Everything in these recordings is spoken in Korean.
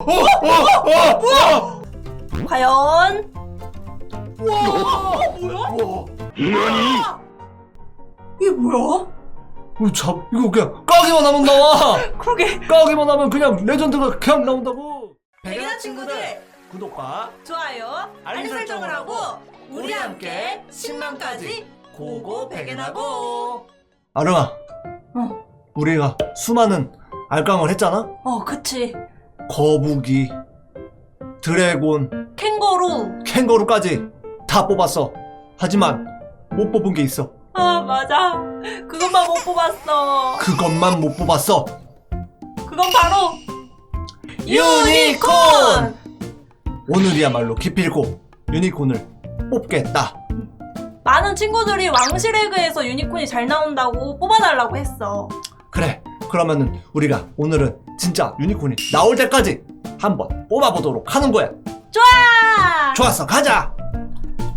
어, 과연 와! 뭐야? 와! 이게 뭐야? 잡 이거 그냥 까기만 하면 나와. 그러게 까기만 하면 그냥 레전드가 그냥 나온다고. 백이나 친구들 구독과 좋아요 알림 설정을 하고 우리 함께 10만까지 고고 백엔하고 아름아, 어. 우리가 수많은 알강을 했잖아. 어 그치 거북이, 드래곤, 캥거루 캥거루까지 다 뽑았어. 하지만 못 뽑은 게 있어. 아 맞아 그것만 못 뽑았어 그것만 못 뽑았어. 그건 바로 유니콘! 오늘이야말로 기필코 유니콘을 뽑겠다. 많은 친구들이 왕실에그에서 유니콘이 잘 나온다고 뽑아달라고 했어 그래. 그러면은 우리가 오늘은 진짜 유니콘이 나올 때까지 한번 뽑아보도록 하는 거야. 좋아 좋았어, 가자.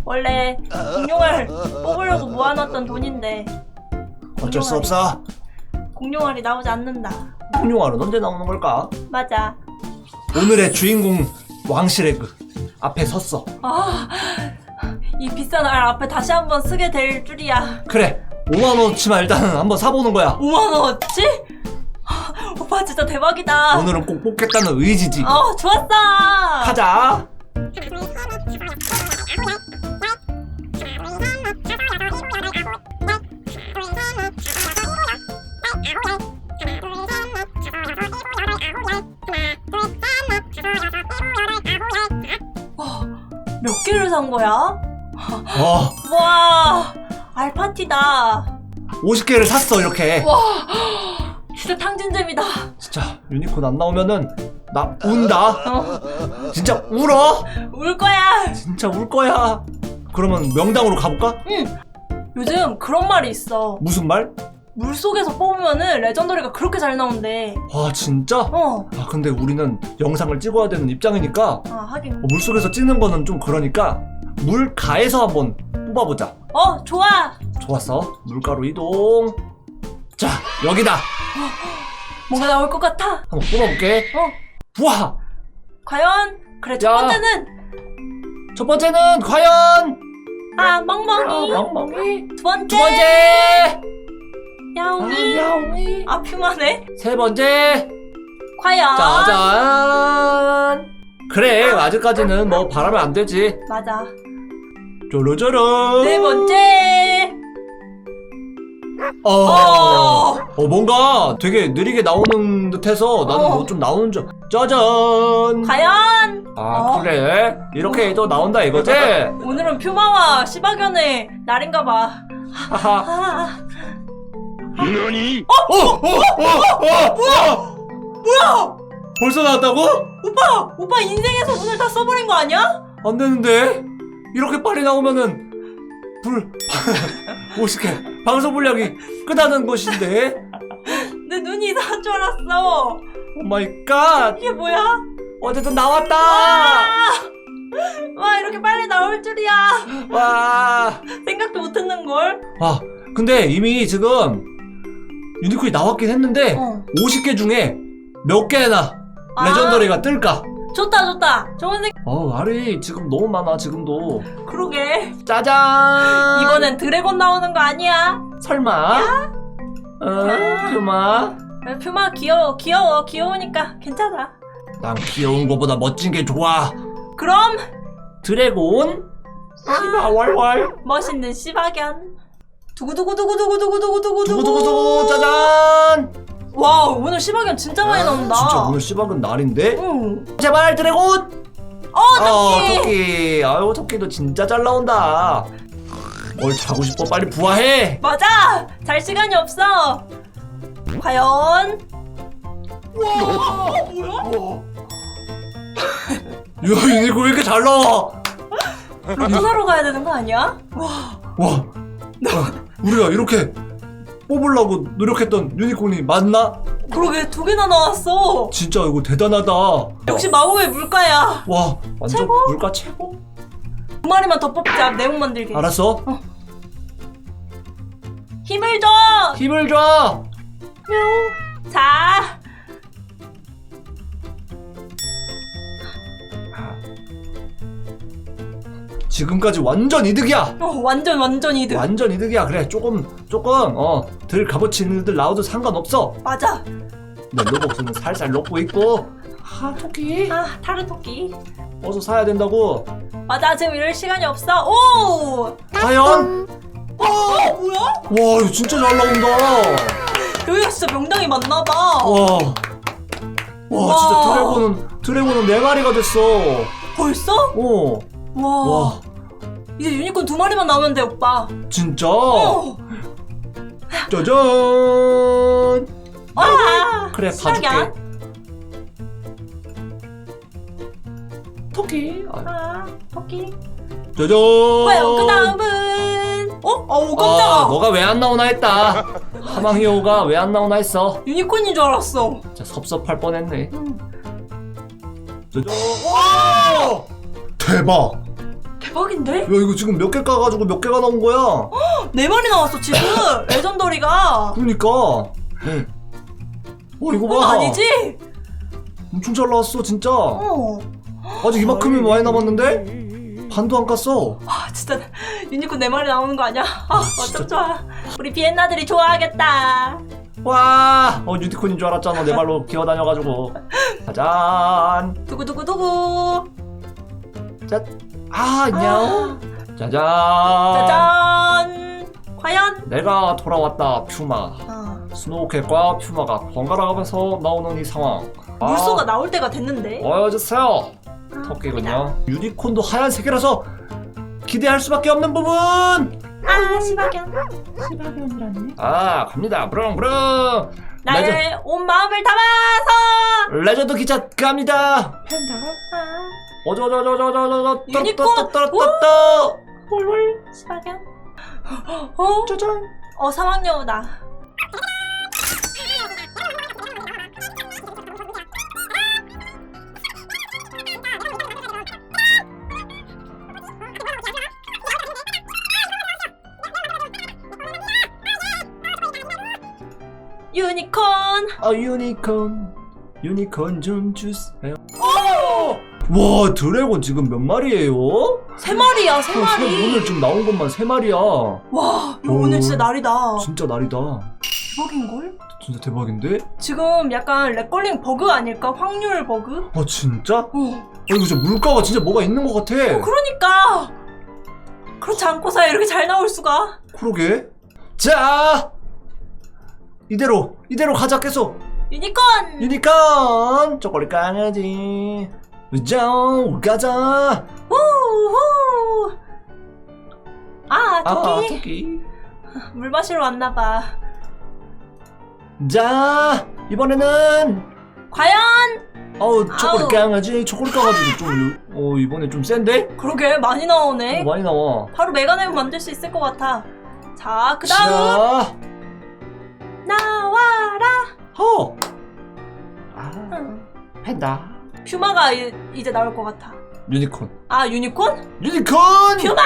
원래 공룡알 뽑으려고 모아놨던 돈인데 어쩔 수 없어. 공룡알이 나오지 않는다 공룡알은 언제 나오는 걸까? 맞아 오늘의 주인공 왕실에그 앞에 섰어. 아, 이 비싼 알 앞에 다시 한번 쓰게 될 줄이야. 그래. 5만 원치만 일단은 한번 사보는 거야. 5만 원어치? 오빠 진짜 대박이다. 오늘은 꼭 뽑겠다는 의지지. 어, 좋았어. 가자. 몇 개를 산 거야? 어, 와, 알파티다. 50개를 샀어 이렇게. 와, 진짜 탕진잼이다. 진짜 유니콘 안 나오면은 나 운다. 어, 진짜 울어. 울 거야. 진짜 울 거야. 그러면 명당으로 가볼까? 응. 요즘 그런 말이 있어. 무슨 말? 물 속에서 뽑으면은 레전더리가 그렇게 잘 나온대. 아 진짜? 어, 아 근데 우리는 영상을 찍어야 되는 입장이니까 아, 하긴. 어, 물속에서 찍는 거는 좀 그러니까 물가에서 한번 뽑아보자. 어, 좋아. 좋았어. 물가로 이동. 자 여기다. 뭐가 나올 것 같아. 한번 뽑아볼게. 어, 부하. 과연? 그래, 첫 야. 번째는 첫 번째는 과연 아, 멍멍이. 멍멍이. 두 번째, 두 번째. 야옹이. 아, 야옹이. 아, 퓨마네. 세 번째. 과연? 짜잔. 그래 아직까지는 뭐 바라면 안 되지. 맞아. 쪼르쪼르. 네 번째. 어. 어. 어 뭔가 되게 느리게 나오는 듯해서 나는 어. 뭐 좀 나오는 줄. 짜잔. 과연? 아 어. 그래 이렇게 해도 나온다 이거지? 오늘은 퓨마와 시바견의 날인가 봐. 하하. 아, 너니? 어, 어, 어, 어, 뭐야? 뭐야? 벌써 나왔다고? 오빠! 오빠 인생에서 오늘 다 써버린 거 아니야? 안 되는데 이렇게 빨리 나오면은 불 50개 방송 분량이 끝나는 것인데 내 눈이 이상한 줄 알았어. 오 마이 갓 이게 뭐야? 어쨌든 나왔다 아! 와, 이렇게 빨리 나올 줄이야. 와 생각도 못 했는 걸? 아, 근데 이미 지금 유니콘이 나왔긴 했는데 어. 50개 중에 몇 개나 아. 레전더리가 뜰까? 좋다, 좋다. 좋은 생각. 어우 알이 지금 너무 많아 지금도 그러게. 짜잔 이번엔 드래곤 나오는 거 아니야? 설마 어 그마 퓨마 귀여워, 귀여워, 귀여우니까 괜찮아. 난 귀여운 거보다 멋진 게 좋아 그럼 드래곤 시바 왈왈 멋있는 시바견. 두구두구두구두구두구두구두구. 두구두구두구 짜잔 와 오늘 시바견 진짜 많이 나온다. 진짜 오늘 시박은 날인데 응. 제발 드래곤 어어 토끼. 토끼 아유 토끼도 진짜 잘 나온다 뭘 자고 싶어 빨리 부화해 맞아. 잘 시간이 없어. 과연 와 뭐야 이거 이거 왜 이렇게 잘 나와 로또 사러 가야 되는 거 아니야? 와. 와, 와, 우리가 이렇게 뽑으려고 노력했던 유니콘이 맞나? 그러게 두 개나 나왔어. 진짜 이거 대단하다. 역시 마법의 물가야. 와 완전 최고? 물가 최고? 두 마리만 더 뽑자. 내용 만들게. 알았어. 어. 힘을 줘. 힘을 줘. 자. 지금까지 완전 이득이야. 어, 완전 완전 이득. 완전 이득이야. 그래 조금 조금 어 덜 값어치 있는 애들 나와도 상관없어. 맞아. 내 로봇은 살살 녹고 있고. 아 토끼. 아 타르 토끼. 어서 사야 된다고. 맞아 지금 이럴 시간이 없어. 오. 과연? 어 뭐야? 와 이거 진짜 잘 나온다. 여기가 진짜 명당이 맞나 봐. 와. 와 와. 진짜 드래곤은 드래곤은 네 마리가 됐어. 벌써? 어. 와. 와 이제 유니콘 두 마리만 나오면 돼 오빠. 진짜. 어. 짜잔. 아. 그래 시작이야. 봐줄게. 토끼. 아, 아 토끼. 짜잔. 과연 그 다음은 어? 아오 깜짝아. 아, 너가 왜 안 나오나 했다. 하망히오가 왜 안 나오나 했어. 유니콘인 줄 알았어. 진짜 섭섭할 뻔했네. 음. 짜잔. 와! 대박. 대박인데? 야 이거 지금 몇 개 까가지고 몇 개가 나온 거야? 네 마리 나왔어 지금 레전더리가. 그러니까. 어 이거 그건 봐. 아니지? 엄청 잘 나왔어 진짜. 어. 아직 이만큼이 많이 남았는데 반도 안 깠어. 아 진짜 유니콘 네 마리 나오는 거 아니야? 아 진짜. 어쩜 좋아. 우리 비엔나들이 좋아하겠다. 와, 어 유니콘인 줄 알았잖아 내 발로 기어 다녀가지고. 짜잔. 두구 두구 두구. 짜. 아 안녕. 짜잔. 짜잔. 과연? 내가 돌아왔다 퓨마. 어. 스노우캣과 퓨마가 번갈아 가면서 나오는 이 상황. 아, 물소가 나올 때가 됐는데. 보여주세요. 토끼군요. 유니콘도 하얀색이라서 기대할 수밖에 없는 부분. 아 시바견. 아 갑니다. 브릉브릉. 나의 온 마음을 담아서. 레전드 기차 갑니다. 아. 어저저저저저저 유니콘! 떠떠떠떠떠 홀홀 시바견. 어? 짜잔. 어 사막여우다. 유니콘. 아 유니콘 유니콘 좀 주세요. 와 드래곤 지금 몇 마리예요? 세 마리야 세 어, 세- 마리. 오늘 지금 나온 것만 세 마리야. 와 이거 오늘 진짜 날이다. 진짜 날이다. 대박인 걸? 진짜 대박인데? 지금 약간 렉걸링 버그 아닐까? 확률 버그? 아 진짜? 어. 아, 이거 진짜 물가가 진짜 뭐가 있는 것 같아. 그러니까 그렇지 않고서 이렇게 잘 나올 수가 그러게. 자 이대로 이대로 가자 계속. 유니콘 유니콘 쪼꼬리 강아지. 자 가자. 우후! 아아 토끼? 토끼. 물 마시러 왔나 봐. 자 이번에는 과연? 어우 초콜릿 아우. 강아지? 초콜릿 강아지도 좀어 이번에 좀 센데? 그러게 많이 나오네. 어, 많이 나와. 바로 메가네임 만들 수 있을 것 같아. 자 그 다음. 자. 나와라. 허. 아 응. 팬다 퓨마가 이, 이제 나올 것 같아. 유니콘. 아 유니콘? 유니콘! 퓨마!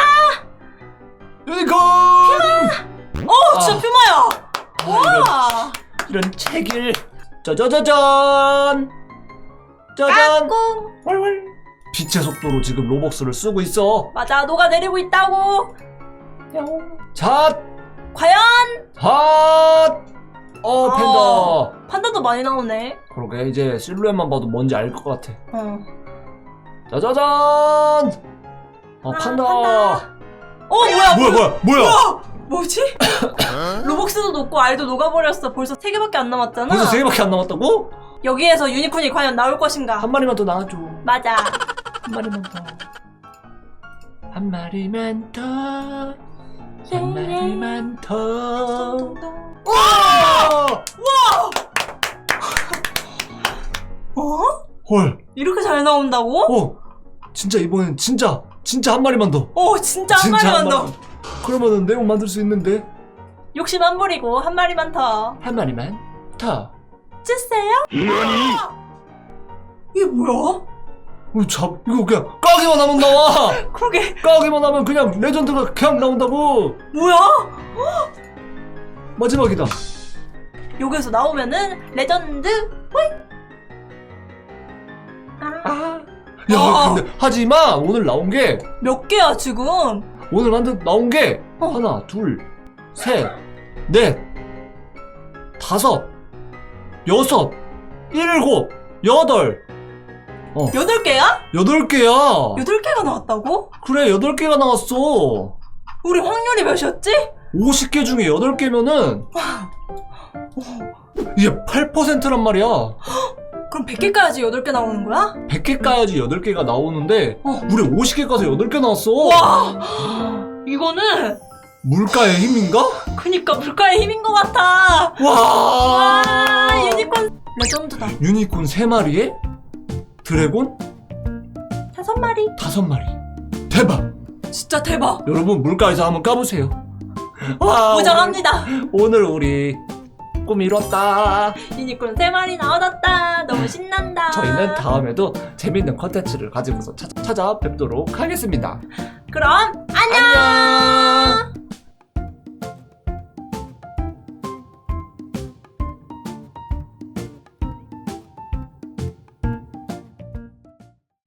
유니콘! 어 진짜 아. 퓨마야! 아, 와! 이런 책일 짜자자잔 짜잔 꿍! 왈왈! 빛의 속도로 지금 로벅스를 쓰고 있어. 맞아 녹아 내리고 있다고. 잣 과연? 핫! 어, 팬다. 어. 판다도 많이 나오네 그러게, 이제 실루엣만 봐도 뭔지 알 것 같아. 어 짜자잔! 어, 아, 판다. 판다. 어 뭐야 뭐야, 뭐야, 뭐야! 뭐지? 로벅스도 녹고 알도 녹아버렸어. 벌써 세 개밖에 안 남았잖아. 벌써 세 개밖에 안 남았다고? 여기에서 유니콘이 과연 나올 것인가? 한 마리만 더 나와줘. 맞아. 한 마리만 더. 한 마리만 더. 한 마리만 더. 와! 어? 헐. 이렇게 잘 나온다고? 어. 진짜 이번엔 진짜, 진짜 한 마리만 더. 어, 진짜 한 마리만 더. 그러면은 네모 만들 수 있는데 욕심 안 부리고 한 마리만 더. 한 마리만 더. 주세요. 이게 뭐야? 어, 잡 이거 그냥 까기만 하면 나와. 그러게 까기만 하면 그냥 레전드가 그냥 나온다고. 뭐야? 마지막이다. 여기에서 나오면은 레전드 호이. 아, 아야 와. 근데 하지만 오늘 나온 게 몇 개야 지금? 오늘 만든 나온 게 어. 하나 둘셋넷 다섯 여섯 일곱 여덟 여덟 개야? 여덟 개야 여덟 개가 나왔다고? 그래 여덟 개가 나왔어 우리 확률이 몇이었지? 50개 중에 8개면은 이게 8%란 말이야. 그럼 100개까지 여덟 개 나오는 거야? 100개 까야지 8개가 나오는데 어. 우리 50개 까서 8개 나왔어. 와 이거는 물가의 힘인가? 그니까 물가의 힘인 것 같아. 와! 아 유니콘 레전드다. 유니콘 3마리에 드래곤 다섯 마리. 5마리. 대박! 진짜 대박. 여러분 물가에서 한번 까보세요. 와! 무장합니다. 오늘, 우리 꿈 이뤘다. 유니콘 세 마리 나와졌다. 너무 신난다. 저희는 다음에도 재밌는 컨텐츠를 가지고서 찾- 찾아뵙도록 하겠습니다. 그럼. 안녕!